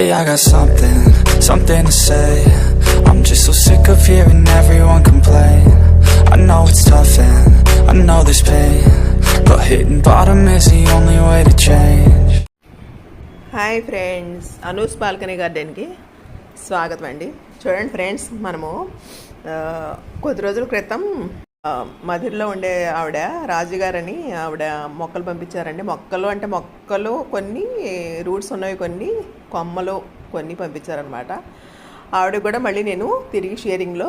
Hey, I got something, something to say. I'm just so sick of hearing everyone complain. I know it's tough and I know there's pain. But hitting bottom is the only way to change. Hi friends Anu's balcony గార్డెన్కి స్వాగతం అండి చూడండి friends మనము కొద్ది రోజుల క్రితం మధురలో ఉండే ఆవిడ రాజుగారని ఆవిడ మొక్కలు పంపించారండి. మొక్కలు అంటే మొక్కలు కొన్ని రూట్స్ ఉన్నవి కొన్ని కొమ్మలు కొన్ని పంపించారనమాట ఆవిడ కూడా మళ్ళీ నేను తిరిగి షేరింగ్లో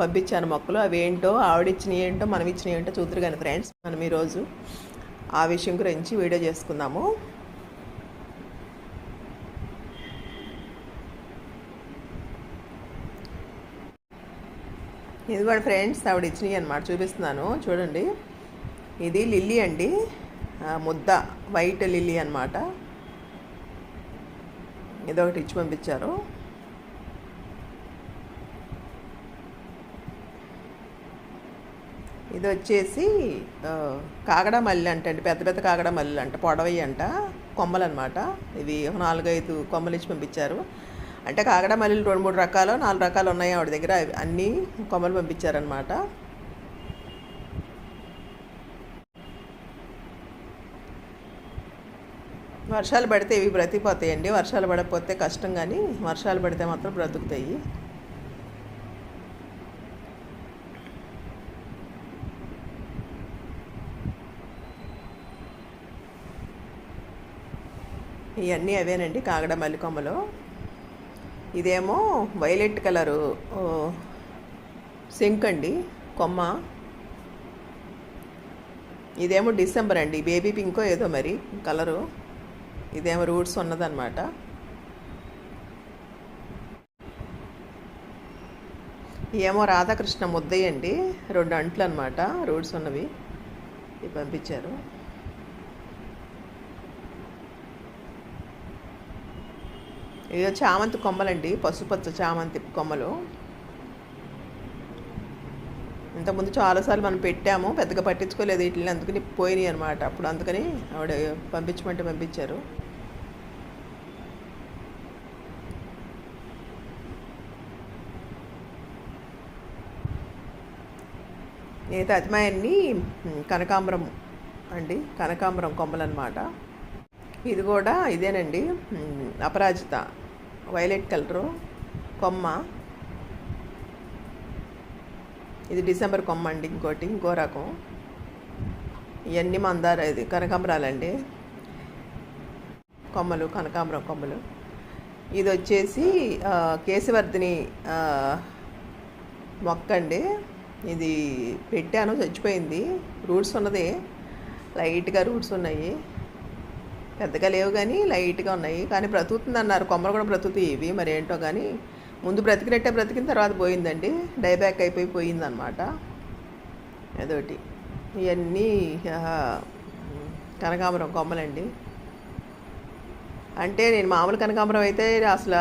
పంపించాను మొక్కలు. అవి ఏంటో ఆవిడ ఇచ్చినవి ఏంటో మనం ఇచ్చినవి ఏంటో చూద్దరు కానీ ఫ్రెండ్స్ మనం ఈరోజు ఆ విషయం గురించి వీడియో చేసుకుందాము. ఇది కూడా ఫ్రెండ్స్ ఆవిడ ఇచ్చినాయి అనమాట చూపిస్తున్నాను. చూడండి. ఇది లిల్లీ అండి. ముద్ద వైట్ లిల్లీ అనమాట ఇది ఒకటి ఇచ్చి పంపించారు. ఇది వచ్చేసి కాగడ మల్లి అంట అండి పెద్ద పెద్ద కాగడ మల్లి అంట పొడవయి అంట కొమ్మలు అనమాట ఇవి ఒక నాలుగైదు కొమ్మలు ఇచ్చి పంపించారు. అంటే కాకడ మల్లిలు రెండు మూడు రకాలు నాలుగు రకాలు ఉన్నాయి ఆవిడ దగ్గర. అవి అన్నీ కొమ్మలు పంపించారనమాట వర్షాలు పడితే ఇవి బ్రతికిపోతాయండి. వర్షాలు పడకపోతే కష్టం కానీ వర్షాలు పడితే మాత్రం బ్రతుకుతాయి. ఇవన్నీ అవేనండి కాగడ మల్లి కొమ్మలు. ఇదేమో వైలెట్ కలరు సింక్ అండి కొమ్మ. ఇదేమో డిసెంబర్ అండి బేబీ పింకో ఏదో మరి కలరు. ఇదేమో రూట్స్ ఉన్నదన్నమాట. ఏమో రాధాకృష్ణ ముద్దయ్యండి రెండు అంట్లు అనమాట రూట్స్ ఉన్నవి. పంపించారు. ఇదో చామంతి కొమ్మలండి పసుపచ్చ చామంతి కొమ్మలు. ఇంతకుముందు చాలాసార్లు మనం పెట్టాము పెద్దగా పట్టించుకోలేదు వీటిని అందుకని పోయినాయి అనమాట అప్పుడు అందుకని ఆవిడ పంపించమంటే పంపించారు. నేత అజ్మాయన్ని కనకాంబరం అండి కనకాంబరం కొమ్మలు అనమాట ఇది కూడా ఇదేనండి. అపరాజిత. Violet colour. కొమ్మ. ఇది డిసెంబర్ కొమ్మ అండి ఇంకోటి ఇంకో రకం. ఇవన్నీ మందార ఇది కనకాంబరాలండి. కొమ్మలు కనకాంబరం కొమ్మలు. ఇది వచ్చేసి కేశవర్ధిని మొక్క అండి ఇది పెట్టాను చచ్చిపోయింది. రూట్స్ ఉన్నది. లైట్గా రూట్స్ ఉన్నాయి. పెద్దగా లేవు కానీ లైట్గా ఉన్నాయి. కానీ బ్రతుకుతుంది అన్నారు కొమ్మలు కూడా బ్రతుకుతాయి ఇవి మరి ఏంటో కానీ. ముందు బ్రతికినట్టే బ్రతికిన తర్వాత పోయిందండి. డైబ్యాక్ అయిపోయి పోయిందనమాట అదొకటి. ఇవన్నీ కనకాంబరం కొమ్మలండి. అంటే నేను మామూలు కనకాంబరం అయితే అసలు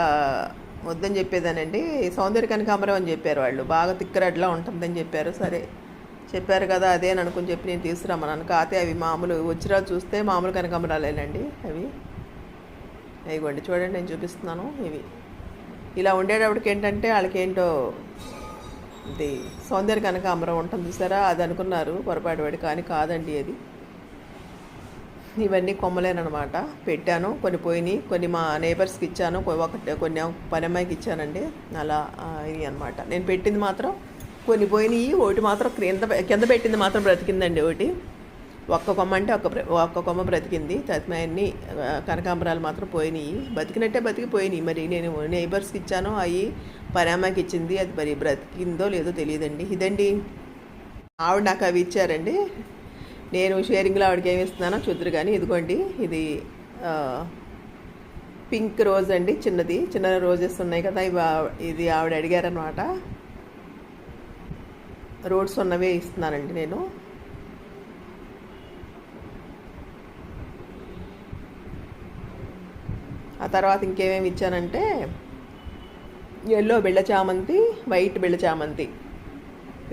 వద్దని చెప్పేదానండి. సౌందర్య కనకాంబరం అని చెప్పారు వాళ్ళు. బాగా తిక్కరడ్లా ఉంటుందని చెప్పారు. సరే. చెప్పారు కదా అదే అని అనుకుని చెప్పి నేను తీసుకురామన్నాను కాతే అవి మామూలు వచ్చిరా చూస్తే మామూలు కనకాంబరాలేనండి అవి. ఇవ్వండి చూడండి నేను చూపిస్తున్నాను ఇవి. ఇలా ఉండేటప్పటికి ఏంటంటే వాళ్ళకేంటో ఇది సౌందర్య కనకాంబరం ఉంటుంది చూసారా అది అనుకున్నారు పొరపాటు పడి కానీ కాదండి అది. ఇవన్నీ కొమ్మలేనమాట పెట్టాను కొన్ని పోయినాయి కొన్ని మా నేబర్స్కి ఇచ్చాను ఒకటి కొన్ని పని అమ్మాయికి ఇచ్చానండి. అలా ఇది అనమాట నేను పెట్టింది మాత్రం కొన్ని పోయినాయి ఒకటి మాత్రం కింద కింద పెట్టింది మాత్రం బ్రతికిందండి ఒకటి. ఒక్క కొమ్మ అంటే ఒక్క ఒక్క కొమ్మ బ్రతికింది. తత్మయన్ని కనకాంబరాలు మాత్రం పోయినాయి. బతికినట్టే బతికిపోయినాయి. మరి నేను నైబర్స్కి ఇచ్చాను అవి పరామాకి ఇచ్చింది అది మరి బ్రతికిందో లేదో తెలియదండి. ఇదండి. ఆవిడ నాకు అవి ఇచ్చారండి. నేను షేరింగ్లో ఆవిడకి ఏమి ఇస్తున్నానో చూద్దరు కానీ ఇదిగోండి. ఇది పింక్ రోజ్ అండి. చిన్నది. చిన్న రోజెస్ ఉన్నాయి కదా ఇవి ఇది ఆవిడ అడిగారనమాట రోడ్స్ ఉన్నవే ఇస్తున్నానండి నేను. ఆ తర్వాత ఇంకేమేమి ఇచ్చానంటే ఎల్లో బిళ్ళ చామంతి వైట్ బిళ్ళ చామంతి.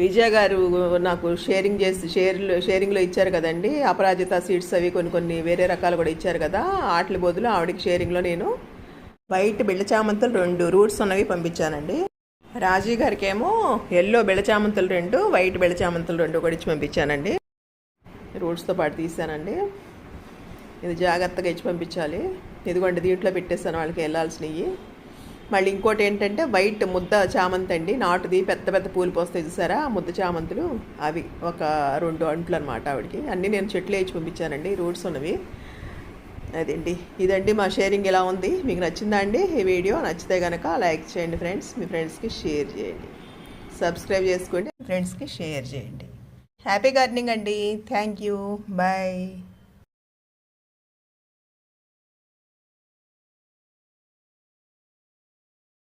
విజయ గారు నాకు షేరింగ్ చేసి షేర్లో షేరింగ్లో ఇచ్చారు కదండి. అపరాజిత సీడ్స్ అవి కొన్ని కొన్ని వేరే రకాలు కూడా ఇచ్చారు కదా వాటి బదులు ఆవిడకి షేరింగ్లో నేను వైట్ బిళ్ళ చామంతులు రెండు రూట్స్ ఉన్నవి పంపించానండి. రాజీ గారికి ఏమో ఎల్లో బిళ్ళ రెండు వైట్ బిళ్ళ రెండు కూడా ఇచ్చి పంపించానండి. రూట్స్తో పాటు తీసానండి. ఇది జాగ్రత్తగా ఇచ్చి పంపించాలి. ఇదిగోండి దీంట్లో పెట్టేస్తాను వాళ్ళకి వెళ్ళాల్సినవి. మళ్ళీ ఇంకోటి ఏంటంటే వైట్ ముద్ద చామంతి అండి. నాటుది పెద్ద పెద్ద పూలు పోస్తాయి చూసారా? ఆ ముద్ద చామంతులు అవి ఒక రెండు అంట్లు అనమాట ఆవిడకి. అన్నీ నేను చెట్లు వేసి పంపించానండి రూట్స్ ఉన్నవి. అదేంటి? ఇదండి మా షేరింగ్ ఎలా ఉంది? మీకు నచ్చిందా అండి ఈ వీడియో? నచ్చితే కనుక లైక్ చేయండి ఫ్రెండ్స్. మీ ఫ్రెండ్స్కి షేర్ చేయండి. సబ్స్క్రైబ్ చేసుకోండి. ఫ్రెండ్స్కి షేర్ చేయండి. హ్యాపీ గార్డెనింగ్ అండి. Thank you. బాయ్.